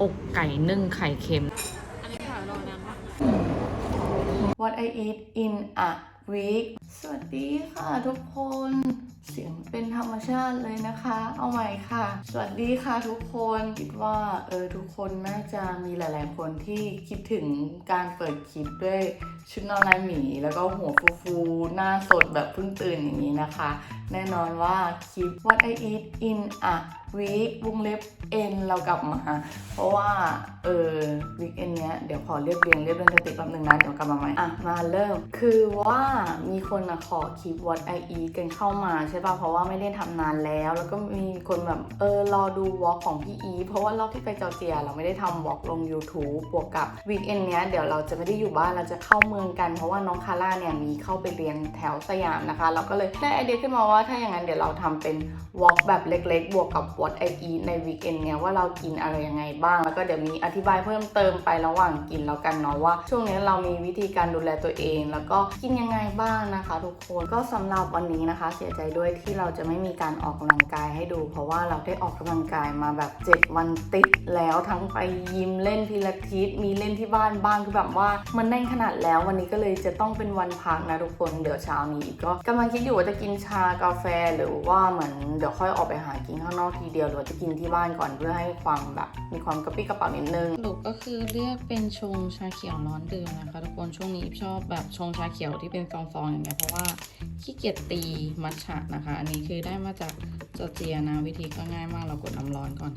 อกไก่นึ่งไข่เค็มอันนี้ถ่ายรอนานปะ What I eat in a week สวัสดีค่ะทุกคนเสียงเป็นธรรมชาติเลยนะคะ เอาใหม่ค่ะ สวัสดีค่ะทุกคน คิดว่าเออทุกคนน่าจะมีหลาย ๆ คนที่คิดถึงการเปิดคลิปด้วยชุดนอนลายหมี แล้วก็หัวฟูๆ หน้าสดแบบเพิ่งตื่นอย่างนี้นะคะ แน่นอนว่าคลิป What I eat in a week วงเล็บ N เรากลับมา เพราะว่า เออวีคเอนเนี้ยเดี๋ยวขอเรียบเรียงเรียบเรียงสติแป๊บนึงนะ เดี๋ยวกลับมาใหม่ อะ มาเริ่ม คือว่ามีคนอะขอคลิป What I Eat กันเข้ามาใช่ป่ะเพราะว่าไม่ได้ทำนานแล้ว แล้วก็มีคนแบบเออรอดูวอล์กของพี่อีเพราะว่ารอบที่ไปจอร์เจีย เราไม่ได้ทำวอล์กลง YouTube บวกกับวีคเอนเนี้ยเดี๋ยวเราจะไม่ได้อยู่บ้านเราจะเข้าเมืองกัน เพราะว่าน้องคาร่าเนี่ยมีเข้าไปเรียนแถวสยามนะคะ เราก็เลยได้ไอเดียขึ้นมาว่าถ้าอย่างนั้นเดี๋ยวเราทำเป็นวอล์กแบบเล็ก ๆ บวกกับ what I eat ในวีคเอนเนี่ยว่าเรากินอะไรยังไงบ้าง แล้วก็เดี๋ยวมีอธิบายเพิ่มเติมไประหว่างกินแล้วกันเนาะว่า ช่วงนี้เรามีวิธีการดูแลตัวเอง แล้วก็กินยังไงบ้างนะคะ ทุกคนก็สำหรับวันนี้นะคะ เสียใจด้วย้วยที่เราจะไม่มีการออกกำลังกายให้ดู เพราะว่าเราได้ออกกำลังกายมาแบบ 7 วันติดแล้วทั้งไปยิมเล่นพิลาทิสมีเล่นที่บ้านบ้างคือแบบว่ามันแน่นขนาดแล้ววันนี้ก็เลยจะต้องเป็นวันพักนะทุกคนเดี๋ยวเช้านี้ก็กำลังคิดอยู่ว่าจะกินชากาแฟหรือว่าเหมือนเดี๋ยวค่อยออกไปหากินข้างนอกทีเดียวหรือว่าจะกินที่บ้านก่อนเพื่อให้ความแบบมีความกระปี้กระเป๋านิดนึงสรุปก็คือเรียกเป็นชงชาเขียวร้อนดื่มนะคะทุกคนช่วงนี้ชอบแบบชงชาเขียวที่เป็นฟองๆอย่างเงี้ยเพราะว่าขี้เกียจตีมัทฉะนะคะ อันนี้คือได้มาจากจอร์เจียนะ วิธีก็ง่ายมากเรากดน้ำร้อนก่อน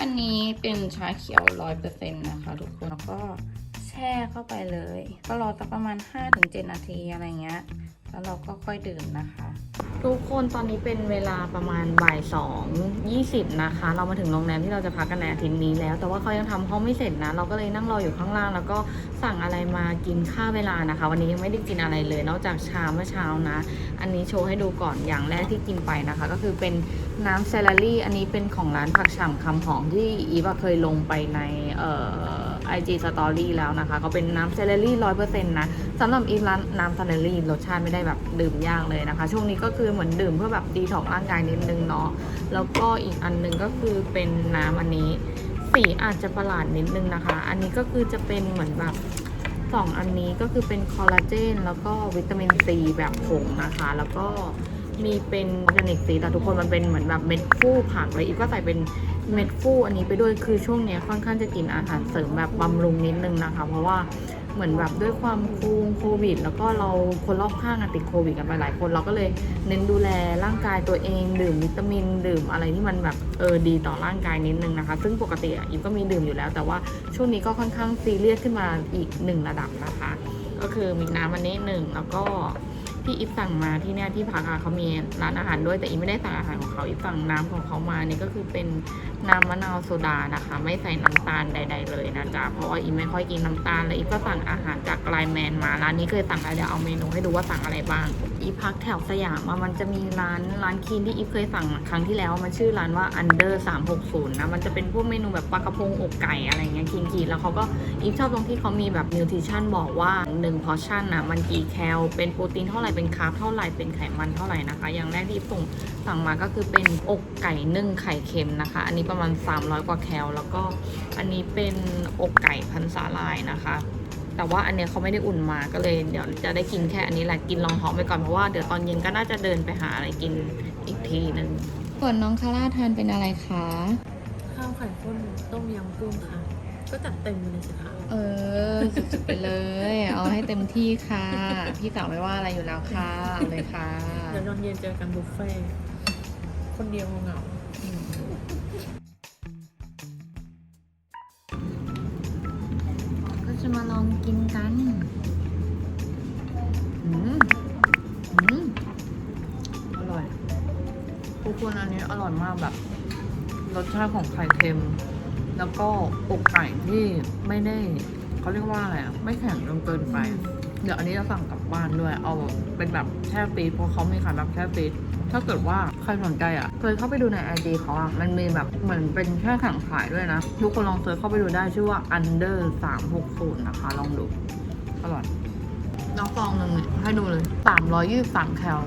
อันนี้เป็นชาเขียวร้อยเปอร์เซ็นต์นะคะ ทุกคนแล้วก็แช่เข้าไปเลย ก็รอสักประมาณ 5-7 นาทีอะไรเงี้ย แล้วเราก็ค่อยดื่มนะคะ ทุกคนตอนนี้เป็นเวลาประมาณบ่ายสองยี่สิบนะคะ เรามาถึงโรงแรมที่เราจะพักกันในอาทิตย์นี้แล้ว แต่ว่าเขายังทำห้องไม่เสร็จนะ เราก็เลยนั่งรออยู่ข้างล่าง แล้วก็สั่งอะไรมากินค่าเวลานะคะ วันนี้ยังไม่ได้กินอะไรเลย นอกจากชาเมื่อเช้านะ อันนี้โชว์ให้ดูก่อนอย่างแรกที่กินไปนะคะ ก็คือเป็นน้ำเซลลารี่อันนี้เป็นของร้านผักฉ่ำคำหอมที่อีฟเคยลงไปในเอ่อ ไอจีสตอรี่แล้วนะคะเขาเป็นน้ำเซลลารี่ร้อยเปอร์เซ็นต์นะสำหรับอีฟร้านน้ำเซลลารี่รสชาติไม่ได้แบบดื่มยากเลยนะคะ ช่วงนี้ก็คือเหมือนดื่มเพื่อแบบดีท็อกร่างกายนิดนึงเนาะแล้วก็อีกอันหนึงก็คือเป็นน้ำอันนี้สีอาจจะประหลาดนิดนึงนะคะ อันนี้ก็คือจะเป็นเหมือนแบบสองอันนี้ก็คือเป็นคอลลาเจนแล้วก็วิตามินซีแบบผงนะคะ แล้วก็ มีเป็นออร์แกนิกซีแต่ทุกคนมันเป็นเหมือนแบบเม็ดฟูผักเลยอีกก็ใส่เป็นเม็ดฟูอันนี้ไปด้วยคือช่วงเนี้ยค่อนข้างจะกินอาหารเสริมแบบบำรุงนิดนึงนะคะ เพราะว่าเหมือนแบบด้วยความคูงโควิด แล้วก็เราคนรอบข้างติดโควิดกันไปหลายคนเราก็เลยเน้นดูแลร่างกายตัวเองดื่มวิตามิน ดื่มอะไรที่มันแบบเออดีต่อร่างกายนิดนึงนะคะ ซึ่งปกติอะอิมก็มีดื่มอยู่แล้ว แต่ว่าช่วงนี้ก็ค่อนข้างซีเรียสขึ้นมาอีกหนึ่งระดับนะคะ ก็คือมีน้ำอันนี้หนึ่งแล้วก็ ที่อิฟสั่งมาที่เนี่ยที่พักอะเขามีร้านอาหารด้วยแต่อิฟไม่ได้สั่งอาหารของเขาอิฟสั่งน้ำของเขามานี่ก็คือเป็นน้ำมะนาวโซดานะคะ ไม่ใส่น้ำตาลใด ๆ เลยนะจ๊ะเพราะว่าอิฟไม่ค่อยกินน้ำตาลเลยอิฟก็สั่งอาหารจากไลน์แมนมาร้านนี้เคยสั่งแล้วเดี๋ยวเอาเมนูให้ดูว่าสั่งอะไรบ้าง อีฟพักแถวสยามอะมันจะมีร้านร้านคีนที่อีฟเคยสั่งครั้งที่แล้ว มันชื่อร้านว่า under 360นะมันจะเป็นพวกเมนูแบบปลากระพงอกไก่อะไรเงี้ยคีนคีนแล้วเขาก็อีฟชอบตรงที่เขามีแบบนิวทริชั่นบอกว่า1พอชั่นนะมันกี่แคลเป็นโปรตีนเท่าไหร่เป็นคาร์บเท่าไหร่เป็นไขมันเท่าไหร่นะคะ อย่างแรกที่อีฟส่งสั่งมาก็คือเป็นอกไก่นึ่งไข่เค็มนะคะ อันนี้ประมาณ 300 กว่าแคลแล้วก็อันนี้เป็นอกไก่พันสาลายนะคะ แต่ว่าอันเนี้ยเขาไม่ได้อุ่นมาก็เลยเดี๋ยวจะได้กินแค่อันนี้แหละกินลองท้องไปก่อนเพราะว่าเดี๋ยวตอนเย็นก็น่าจะเดินไปหาอะไรกินอีกทีหนึ่งส่วนน้องคาร่าทานเป็นอะไรคะข้าวไข่ข้นต้มยำกุ้งค่ะ ก็จัดเต็มไปเลยสิคะเออสุดๆไปเลย เอาให้เต็มที่ค่ะ พี่สาวไม่ว่าอะไรอยู่แล้วค่ะเอาเลยค่ะ เดี๋ยวตอนเย็นเจอกันบุฟเฟ่ต์คนเดียวเหงา จะมาลองกินกันอืมอืมอร่อยทุกคนอันนี้อร่อยมากแบบ รสชาติของไข่เค็ม แล้วก็อกไก่ที่ไม่ได้เขาเรียกว่าอะไรอะ ไม่แข็งจนเกินไป เดี๋ยวอันนี้จะสั่งกลับบ้านด้วย เอาแบบเป็นแบบแช่ฟรีเพราะเขามีขายแบบแช่ฟรีถ้าเกิดว่าใครสนใจอะ เคยเข้าไปดูในไอจีเขาอะ มันมีแบบเหมือนเป็นแช่แข็งขายด้วยนะ ทุกคนลองเซิร์ชเข้าไปดูได้ชื่อว่า under 360นะคะ ลองดู อร่อยน้องฟองหนึ่งให้ดูเลย323แคล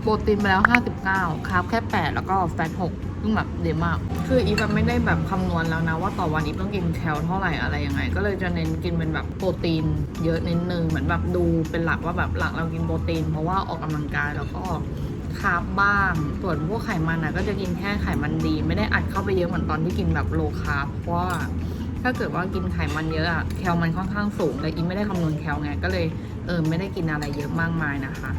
โปรตีนไปแล้ว59คาร์บแค่8แล้วก็แฟต6 ซึ่งแบบเดมาก คืออีฟแบบไม่ได้แบบคำนวณแล้วนะ ว่าต่อวันอีฟต้องกินแคลเท่าไหร่อะไรยังไง ก็เลยจะเน้นกินเป็นแบบโปรตีน เยอะนิดนึงเหมือนแบบดูเป็นหลักว่าแบบหลักเรากินโปรตีน เพราะว่าออกกำลังกายแล้วก็คาร์บบ้าง ส่วนพวกไขมันนะก็จะกินแค่ไขมันดี ไม่ได้อัดเข้าไปเยอะเหมือนตอนที่กินแบบโลคาร์บเพราะว่าถ้าเกิดว่ากินไขมันเยอะอะแคลมันค่อนข้างสูงแต่อีไม่ได้คำนวณแคลไงก็เลยเออไม่ได้กินอะไรเยอะมากมายนะคะ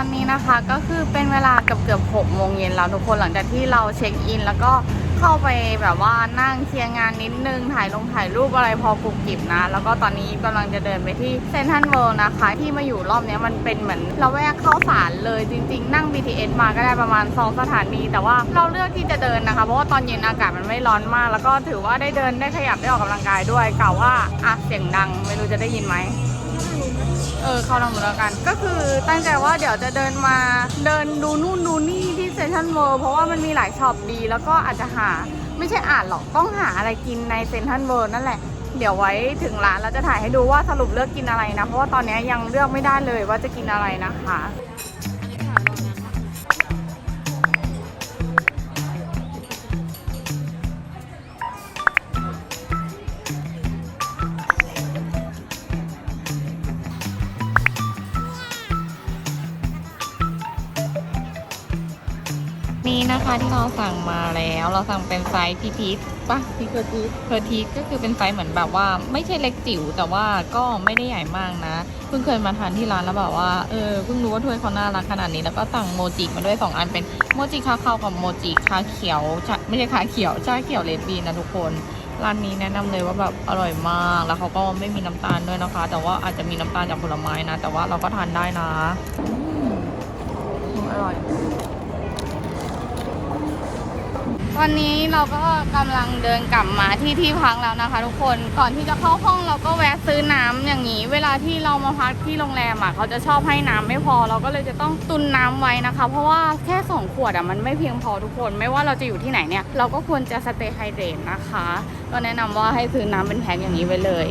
ตอนนี้นะคะก็คือเป็นเวลาเกือบเกือบหกโมงเย็นแล้วทุกคนหลังจากที่เราเช็คอิน แล้วก็เข้าไปแบบว่านั่งเคลียร์งานนิดนึง ถ่ายลงถ่ายรูปอะไรพอกรุบกริบนะ แล้วก็ตอนนี้กำลังจะเดินไปที่เซนทรัลเวิลด์นะคะ ที่มาอยู่รอบนี้มันเป็นเหมือนเราแวกเข้าสารเลยจริง ๆ นั่ง BTS มาก็ได้ประมาณ2สถานี แต่ว่าเราเลือกที่จะเดินนะคะ เพราะว่าตอนเย็นอากาศมันไม่ร้อนมาก แล้วก็ถือว่าได้เดินได้ขยับได้ออกกำลังกายด้วยกล่าวว่าอะเสียงดังไม่รู้จะได้ยินไหม เออเข้าทางนู้นแล้วกัน ก็คือตั้งใจว่าเดี๋ยวจะเดินมาเดินดูนู่นดูนี่ที่เซนทรัลเวิลด์เพราะว่ามันมีหลายช็อปดี แล้วก็อาจจะหาไม่ใช่อ่านหรอกต้องหาอะไรกินในเซนทรัลเวิลด์นั่นแหละ เดี๋ยวไว้ถึงร้านเราจะถ่ายให้ดูว่าสรุปเลือกกินอะไรนะ เพราะว่าตอนนี้ยังเลือกไม่ได้เลยว่าจะกินอะไรนะคะ นี่นะคะที่เราสั่งมาแล้ว เราสั่งเป็นไซส์พีทีสปะพี่เคอร์ทีเพอร์ทีก็คือเป็นไซส์เหมือนแบบว่า ไม่ใช่เล็กจิ๋วแต่ว่าก็ไม่ได้ใหญ่มากนะ เพิ่งเคยมาทานที่ร้านแล้วแบบว่าเออเพิ่งรู้ว่าถ้วยเขาน่ารักขนาดนี้แล้วก็สั่งโมจิมาด้วย 2 อันเป็นโมจิคาคาวกับโมจิคาเขียวชาไม่ใช่คาเขียวชาเขียวเลดบีนนะทุกคนร้านนี้แนะนำเลยว่าแบบอร่อยมาก แล้วเขาก็ไม่มีน้ำตาลด้วยนะคะ แต่ว่าอาจจะมีน้ำตาลจากผลไม้นะ แต่ว่าเราก็ทานได้นะอร่อย ตอนนี้เราก็กำลังเดินกลับมาที่ที่พักแล้วนะคะ ทุกคนก่อนที่จะเข้าห้องเราก็แวะซื้อน้ำอย่างนี้ เวลาที่เรามาพักที่โรงแรมอะเขาจะชอบให้น้ำไม่พอ เราก็เลยจะต้องตุนน้ำไว้นะคะ เพราะว่าแค่สองขวดอะมันไม่เพียงพอทุกคน ไม่ว่าเราจะอยู่ที่ไหนเนี่ย เราก็ควรจะสเตย์ไฮเดรตนะคะ ก็แนะนำว่าให้ซื้อน้ำเป็นแพ็คอย่างนี้ไว้เลย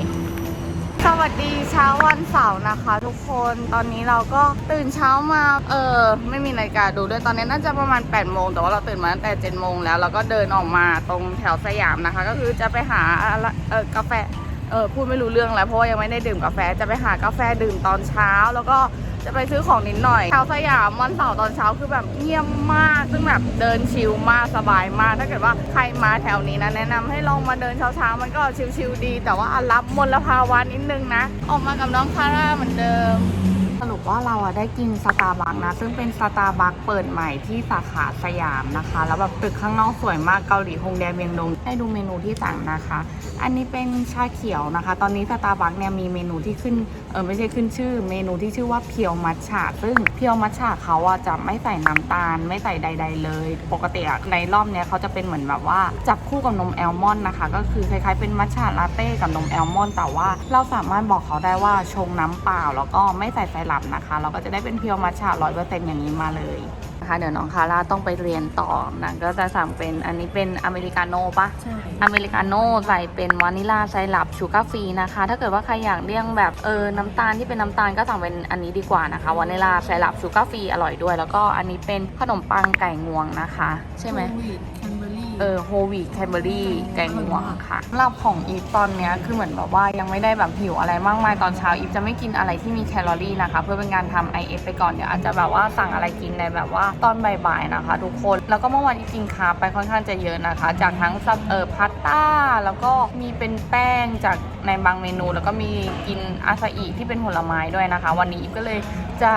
สวัสดีเช้าวันเสาร์นะคะทุกคนตอนนี้เราก็ตื่นเช้ามาเออไม่มีนาฬิกาดูด้วยตอนนี้น่าจะประมาณ8ปดโมงแต่ว่าเราตื่นมาตั้งแต่7จ็ดโมงแล้วเราก็เดินออกมาตรงแถวสยามนะคะ ก็คือจะไปหาเออกาแฟเออพูดไม่รู้เรื่องแล้วเพราะว่ายังไม่ได้ดื่มกาแฟจะไปหากาแฟดื่มตอนเช้าแล้วก็ จะไปซื้อของนิดหน่อยแถวสยามวันเสาร์ตอนเช้าคือแบบเงียบมาก ซึ่งแบบเดินชิลมากสบายมาก ถ้าเกิดว่าใครมาแถวนี้นะแนะนำให้ลองมาเดินเช้าๆมันก็ชิลๆดี แต่ว่ารับมลภาวะนิดนึงนะ ออกมากับน้องคาร่าเหมือนเดิม สรุปว่าเราอะได้กินสตาร์บัคนะ ซึ่งเป็นสตาร์บัคเปิดใหม่ที่สาขาสยามนะคะ แล้วแบบตึกข้างนอกสวยมากเกาหลีฮงแดเมียงดงให้ดูเมนูที่สั่งนะคะ อันนี้เป็นชาเขียวนะคะ ตอนนี้สตาร์บัคเนี่ยมีเมนูที่ขึ้นเออไม่ใช่ขึ้นชื่อ เมนูที่ชื่อว่าเพียวมัทฉะซึ่งเพียวมัทฉะเขาอะจะไม่ใส่น้ำตาล ไม่ใส่ใด ๆ เลย ปกติอะในรอบเนี้ยเขาจะเป็นเหมือนแบบว่าจับคู่กับนมแอลมอนด์นะคะ ก็คือคล้ายๆเป็นมัทฉะลาเต้กับนมแอลมอนด์แต่ว่าเราสามารถบอกเขาได้ว่าชงน้ำเปล่าแล้วก็ไม่ใส่ไซรัปนะคะ เราก็จะได้เป็นเพียวมัทฉะร้อยเปอร์เซ็นต์อย่างนี้มาเลยนะคะเดี๋ยวน้องคาร่าต้องไปเรียนต่อนางก็จะสั่งเป็นอันนี้เป็นอเมริกาโน่ปะใช่อเมริกาโน่ใส่เป็นวานิลาไซรัปชูการ์ฟรีนะคะ ถ้าเกิดว่าใครอยากเลี่ยงแบบเออน้ำตาลที่เป็นน้ำตาลก็สั่งเป็นอันนี้ดีกว่านะคะวานิลาไซรัปชูการ์ฟรีอร่อยด้วย แล้วก็อันนี้เป็นขนมปังไก่งวงนะคะ ใช่ไหมวีดแคนเบอรี่ เออโฮวีแคนเบอรี่แกงหวงค่ะสำหรับของอีฟตอนเนี้ยคือเหมือนแบบว่ายังไม่ได้แบบหิวอะไรมากมายตอนเช้าอีฟจะไม่กินอะไรที่มีแคลอรี่นะคะ เพื่อเป็นการทำ IF ไปก่อนเดี๋ยวอาจจะแบบว่าสั่งอะไรกินในแบบว่าตอนบ่ายๆนะคะ ทุกคนแล้วก็เมื่อวานอีฟกินคาร์บไปค่อนข้างจะเยอะนะคะ จากทั้งซับเออพาสต้าแล้วก็มีเป็นแป้งจากในบางเมนู แล้วก็มีกินอาซาอิที่เป็นผลไม้ด้วยนะคะ วันนี้อีฟก็เลย จะ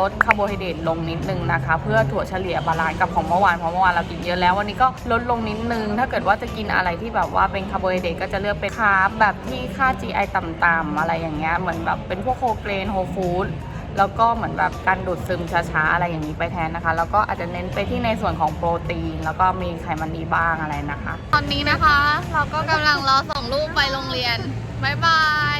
ลดคาร์โบไฮเดรตลงนิดนึงนะคะ เพื่อถั่วเฉลี่ยบาลานซ์กับของเมื่อวานเพราะเมื่อวานเรากินเยอะแล้ววันนี้ก็ลดลงนิดนึง ถ้าเกิดว่าจะกินอะไรที่แบบว่าเป็นคาร์โบไฮเดรตก็จะเลือกเป็นคาร์บแบบที่ค่า GI ต่ำๆอะไรอย่างเงี้ยเหมือนแบบเป็นพวกโฮเกรนโฮฟู้ดแล้วก็เหมือนแบบการดูดซึมช้าๆ อะไรอย่างนี้ไปแทนนะคะ แล้วก็อาจจะเน้นไปที่ในส่วนของโปรตีน แล้วก็มีไขมันดีบ้างอะไรนะคะ ตอนนี้นะคะ เราก็กำลังรอส่งลูกไปโรงเรียนบายบาย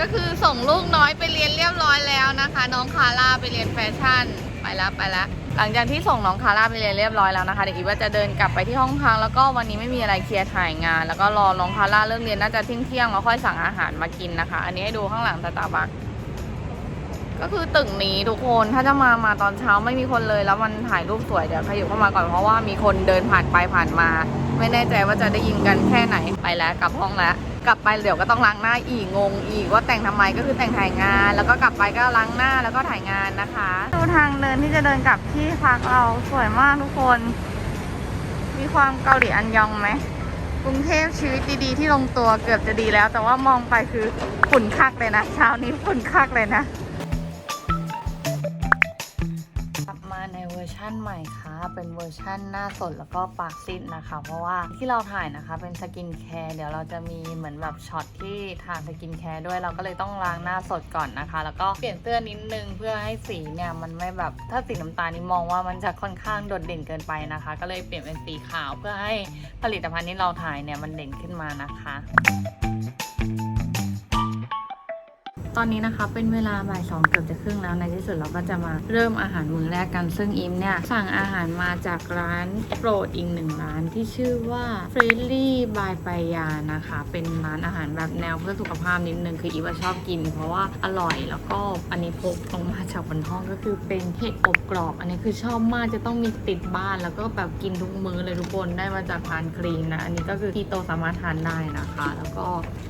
ก็คือส่งลูกน้อยไปเรียนเรียบร้อยแล้วนะคะ น้องคาร่าไปเรียนแฟชั่นไปแล้วไปแล้วหลังจากที่ส่งน้องคาร่าไปเรียนเรียบร้อยแล้วนะคะเดี๋ยวอีว่าจะเดินกลับไปที่ห้องพักแล้วก็วันนี้ไม่มีอะไรเคลียร์ถ่ายงาน แล้วก็รอน้องคาร่าเลิกเรียนน่าจะเที่ยงเที่ยงแล้วค่อยสั่งอาหารมากินนะคะ อันนี้ให้ดูข้างหลังตาตาบักก็คือตึกนี้ทุกคนถ้าจะมามาตอนเช้าไม่มีคนเลย แล้วมันถ่ายรูปสวยเดี๋ยวขยับเข้ามาก่อนเพราะว่ามีคนเดินผ่านไปผ่านมา ไม่แน่ใจว่าจะได้ยินกันแค่ไหนไปแล้วกลับห้องแล้ว กลับไปเดี๋ยวก็ต้องล้างหน้าอีกงงอีกว่าแต่งทำไมก็คือแต่งถ่ายงาน แล้วก็กลับไปก็ล้างหน้าแล้วก็ถ่ายงานนะคะดูทางเดินที่จะเดินกลับที่พักเราสวยมากทุกคน มีความเกาหลีอันยองไหมกรุงเทพชีวิตดีๆที่ลงตัวเกือบจะดีแล้ว แต่ว่ามองไปคือฝุ่นคักเลยนะเช้านี้ฝุ่นคักเลยนะ อร์ชั่นใหม่ค่ะ เป็นเวอร์ชั่นหน้าสดแล้วก็ปากซิดนะคะ เพราะว่าที่เราถ่ายนะคะเป็นสกินแคร์เดี๋ยวเราจะมีเหมือนแบบช็อตที่ทาสกินแคร์ด้วยเราก็เลยต้องล้างหน้าสดก่อนนะคะ แล้วก็เปลี่ยนเสื้อนิดนึงเพื่อให้สีเนี่ยมันไม่แบบถ้าสีน้ำตาลนี่มองว่ามันจะค่อนข้างโดดเด่นเกินไปนะคะ ก็เลยเปลี่ยนเป็นสีขาวเพื่อให้ผลิตภัณฑ์ที่เราถ่ายเนี่ยมันเด่นขึ้นมานะคะ ตอนนี้นะคะเป็นเวลาบ่ายสองเกือบจะครึ่งแล้วในที่สุดเราก็จะมาเริ่มอาหารมื้อแรกกัน ซึ่งอิมเนี่ยสั่งอาหารมาจากร้านโปรดอีกหนึ่งร้านที่ชื่อว่า f r e l y by ปายานะคะ เป็นร้านอาหารแบบแนวเพื่อสุขภาพนิดนึงคืออีฟชอบกิน เพราะว่าอร่อยแล้วก็อันนี้พกลงมาจากบนห้องก็คือเป็นเห็ดอบกรอบ อันนี้คือชอบมากจะต้องมีติดบ้านแล้วก็แบบกินทุกมื้อเลยทุกคนได้มาจากร้านคลีนนะอันนี้ก็คือคีโตสามารถทานได้นะคะ แล้วก็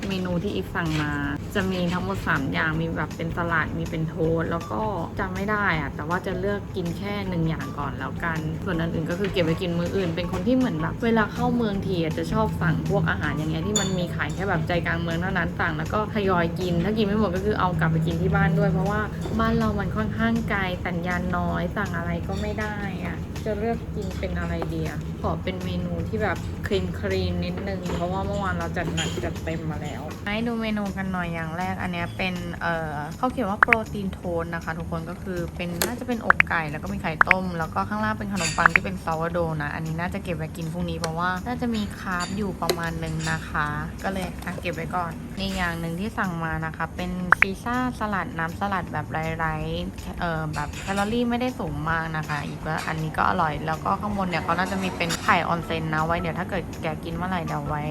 เมนูที่อีฟสั่งมาจะมีทั้งหมด3อย่างมีแบบเป็นสลัดมีเป็นโทสแล้วก็จำไม่ได้อะแต่ว่าจะเลือกกินแค่หนึ่งอย่างก่อนแล้วกัน ส่วนอันอื่นก็คือเก็บไว้กินมื้ออื่น เป็นคนที่เหมือนแบบเวลาเข้าเมืองทีจะชอบสั่งพวกอาหารอย่างเงี้ยที่มันมีขายแค่แบบใจกลางเมืองเท่านั้นสั่งแล้วก็ทยอยกิน ถ้ากินไม่หมดก็คือเอากลับไปกินที่บ้านด้วย เพราะว่าบ้านเรามันค่อนข้างไกลสัญญาณน้อยสั่งอะไรก็ไม่ได้อะ จะเลือกกินเป็นอะไรดีอะขอเป็นเมนูที่แบบคลีนคลีนนิดนึง เพราะว่าเมื่อวานเราจัดหนักจัดเต็มมาแล้วให้ดูเมนูกันหน่อยอย่างแรกอันนี้เป็นเอ่อเขาเขียนว่าโปรตีนโทนนะคะ ทุกคนก็คือเป็นน่าจะเป็นอกไก่แล้วก็มีไข่ต้ม แล้วก็ข้างล่างเป็นขนมปังที่เป็นซาวโดนะ อันนี้น่าจะเก็บไว้กินพรุ่งนี้เพราะว่าน่าจะมีคาร์บอยู่ประมาณหนึ่งนะคะ ก็เลยอะเก็บไว้ก่อนนี่อย่างหนึ่งที่สั่งมานะคะ เป็นซีซ่าสลัดน้ำสลัดแบบไร้ๆเอ่อแบบแคลอรี่ไม่ได้สูงมากนะคะ อีกว่าอันนี้ก็ออร่อย แล้วก็ข้างบนเนี่ยเขาน่าจะมีเป็นไข่ออนเซนนะไว้เดี๋ยวถ้าเกิดแกกินเมื่อไหร่เดี๋ยวไว้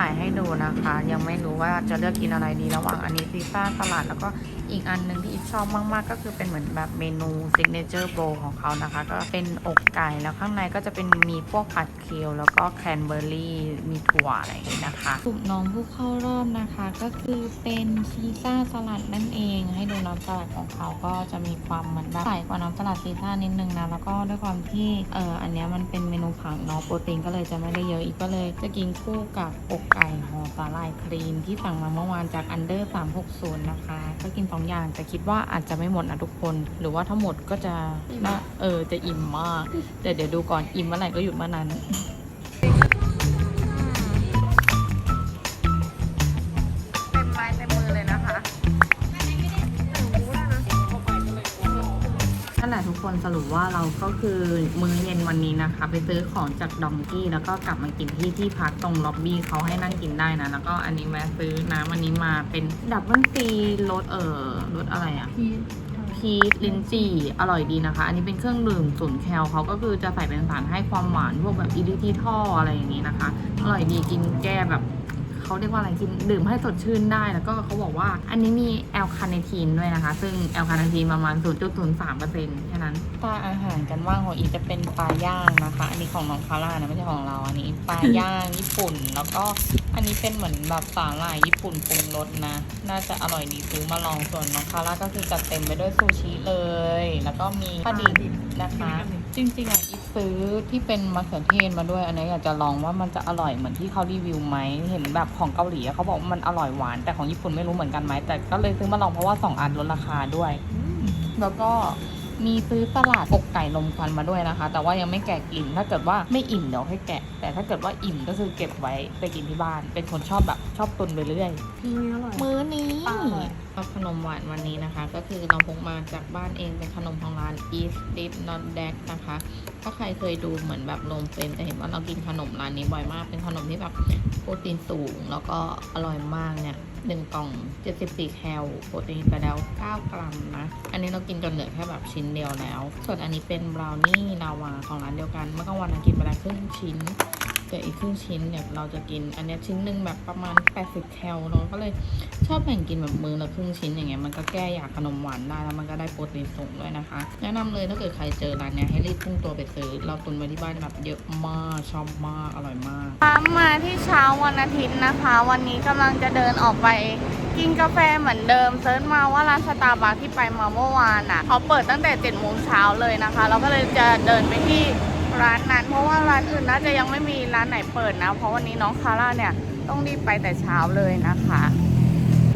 ถ่ายให้ดูนะคะ ยังไม่รู้ว่าจะเลือกกินอะไรดีระหว่างอันนี้ซีซ่าสลัดแล้วก็อีกอันหนึ่งที่อีฟชอบมากๆ ก็คือเป็นเหมือนแบบเมนูซิกเนเจอร์โบของเขานะคะ ก็เป็นอกไก่แล้วข้างในก็จะเป็นมีพวกผัดเคลแล้วก็แคนเบอร์รี่มีถั่วอะไรอย่างนี้นะคะกลุ่มน้องผู้เข้ารอบนะคะ ก็คือเป็นซีซ่าสลัดนั่นเอง ให้ดูน้ำสลัดของเขาก็จะมีความเหมือนแบบใส่กว่าน้ำสลัดซีซ่านิดนึงนะแล้วก็ด้วยความที่เอออันนี้มันเป็นเมนูผักเนาะโปรตีนก็เลยจะไม่ได้เยอะอีกก็เลยจะกินคู่กับอกไก่ห่อสาหร่ายครีมที่สั่งมาเมื่อวานจากอันเดอร์360 นะคะ ก็กินสองอย่างแต่คิดว่าอาจจะไม่หมดนะทุกคน หรือว่าถ้าหมดก็จะน่าเออจะอิ่มมาก แต่เดี๋ยวดูก่อนอิ่มเมื่อไหร่ก็หยุดเมื่อนั้น คนสรุปว่าเราก็คือมื้อเย็นวันนี้นะคะ ไปซื้อของจากดองกี้แล้วก็กลับมากินที่ที่พักตรงล็อบบี้เขาให้นั่งกินได้นะ แล้วก็อันนี้แวะซื้อน้ำอันนี้มาเป็นดับเบิลซีรสเอ่อรสอะไรอะพีชลินจี่อร่อยดีนะคะ อันนี้เป็นเครื่องดื่มศูนย์แคลเขาก็คือจะใส่เป็นสารให้ความหวานพวกแบบอีดิทีท่ออะไรอย่างนี้นะคะ อร่อยดีกินแก้แบบ เขาเรียกว่าอะไรกินดื่มให้สดชื่นได้ แล้วก็เขาบอกว่าอันนี้มีแอลคาเนทีนด้วยนะคะ ซึ่งแอลคาเนทีนประมาณ 0.03%แค่นั้นปลาอาหารกันว่างของอีจะเป็นปลาย่างนะคะ อันนี้ของน้องคาร่านะไม่ใช่ของเราอันนี้ปลาย่างญี่ปุ่น แล้วก็อันนี้เป็นเหมือนแบบสาหร่ายญี่ปุ่นปรุงรสนะ น่าจะอร่อยดีซื้อมาลองส่วนน้องคาร่าก็คือจัดเต็มไปด้วยซูชิเลย แล้วก็มีปลาดิบนะคะ จริงๆอะอีฟซื้อที่เป็นมะเขือเทศมาด้วยอันนี้อยากจะลองว่ามันจะอร่อยเหมือนที่เขารีวิวไหมเห็นแบบของเกาหลีอะเขาบอกว่ามันอร่อยหวาน แต่ของญี่ปุ่นไม่รู้เหมือนกันไหมแต่ก็เลยซื้อมาลองเพราะว่าสองอันลดราคาด้วย แล้วก็ มีซื้อสลัดอกไก่ลมควันมาด้วยนะคะ แต่ว่ายังไม่แกะกิน ถ้าเกิดว่าไม่อิ่มเดี๋ยวให้แกะ แต่ถ้าเกิดว่าอิ่มก็คือเก็บไว้ไปกินที่บ้าน เป็นคนชอบแบบชอบตุนไปเรื่อยพี่อร่อยมื้อนี้ปลาอร่อย ก็ขนมหวานวันนี้นะคะ ก็คือเราพกมาจากบ้านเองเป็นขนมของร้าน East Dip Not d e c นะคะ ถ้าใครเคยดูเหมือนแบบลงเฟรมจะเห็นว่าเรากินขนมร้านนี้บ่อยมาก เป็นขนมที่แบบโปรตีนสูงแล้วก็อร่อยมากเนี่ย หนึ่งกล่อง 74 แคลโปรตีนไปแล้ว 9 กรัมนะ อันนี้เรากินจนเหลือแค่แบบชิ้นเดียวแล้ว ส่วนอันนี้เป็นบราวนี่ลาวาของร้านเดียวกัน เมื่อกลางวันเรากินไปแล้วครึ่งชิ้น เหลืออีกครึ่งชิ้นเนี่ยเราจะกิน อันนี้ชิ้นหนึ่งแบบประมาณ 80 แคลเนาก็เลยชอบแบ่งกินแบบมือละครึ่งชิ้นอย่างเงี้ยมันก็แก้อยากขนมหวานได้แล้วมันก็ได้โปรตีนสูงด้วยนะคะ แนะนำเลยถ้าเกิดใครเจอร้านเนี้ยให้รีบพุ่งตัวไปซื้อ เราตุนไว้ที่บ้านแบบเยอะมากชอบมากอร่อยมากมาที่เช้าวันอาทิตย์นะคะ วันนี้กำลังจะเดินออกไปกินกาแฟเหมือนเดิมเซิร์ชมาว่าร้านสตาร์บัคที่ไปมาเมื่อวานอะเขาเปิดตั้งแต่7จ็ดโมงเช้าเลยนะคะ เราก็เลยจะเดินไปที่ ร้านนั้น เพราะว่าร้านอื่นน่าจะยังไม่มีร้านไหนเปิดนะ เพราะวันนี้น้องคาร่าเนี่ยต้องรีบไปแต่เช้าเลยนะคะ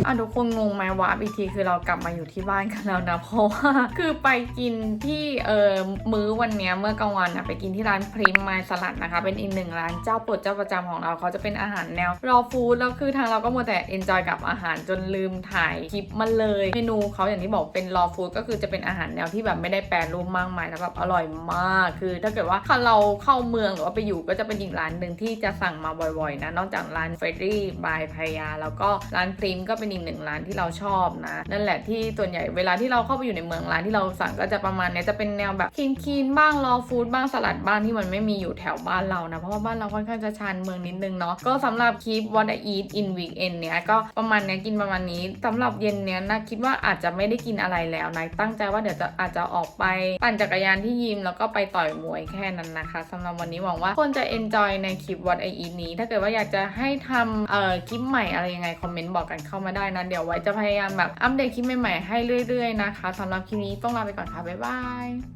อะทุกคนงงไหมว่าอีกทีคือเรากลับมาอยู่ที่บ้านกันแล้วนะเพราะว่าคือไปกินที่เอ่อมื้อวันเนี้ยเมื่อกลางวันนะไปกินที่ร้านพริมไมสลัดนะคะ เป็นอีกหนึ่งร้านเจ้าโปรดเจ้าประจำของเราเขาจะเป็นอาหารแนวรอฟู้ดแล้วคือทางเราก็มัวแต่เอนจอยกับอาหารจนลืมถ่ายคลิปมันเลย เมนูเขาอย่างที่บอกเป็นรอฟู้ดก็คือจะเป็นอาหารแนวที่แบบไม่ได้แปรรูปมากมายแล้วแบบอร่อยมาก คือ ถ้าเกิดว่าเราเข้าเมืองหรือว่าไปอยู่ก็จะเป็นอีกร้านหนึ่งที่จะสั่งมาบ่อยๆนะนอกจากร้านเฟรดดี้บายพายาแล้วก็ร้านพริมก็เป็นอีกหนึ่งร้านที่เราชอบนะ นั่นแหละที่ส่วนใหญ่เวลาที่เราเข้าไปอยู่ในเมืองร้านที่เราสั่งก็จะประมาณเนี้ยจะเป็นแนวแบบคีนคีนๆบ้างรอฟู้ดบ้างสลัดบ้างที่มันไม่มีอยู่แถวบ้านเรานะ เพราะว่าบ้านเราค่อนข้างจะชานเมืองนิดนึงเนาะก็สำหรับคลิป what I eat in weekend เนี้ยก็ประมาณเนี้ยกินประมาณนี้สำหรับเย็นเนี้ยนะคิดว่าอาจจะไม่ได้กินอะไรแล้วนะตั้งใจว่าเดี๋ยวจะอาจจะออกไปปั่นจักรยานที่ยิมแล้วก็ไปต่อยมวยแค่นั้นนะคะสำหรับวันนี้หวังว่าคนจะ enjoy ในคลิป what I eat นี้ ถ้าเกิดว่าอยากจะให้ทำเอ่อคลิปใหม่อะไรยังไงคอมเมนต์บอกกันเข้ามาได้นะเดี๋ยวไว้จะพยายามแบบอัปเดตคลิปใหม่ๆให้เรื่อยๆนะคะสำหรับคลิปนี้ต้องลาไปก่อนค่ะบ๊ายบาย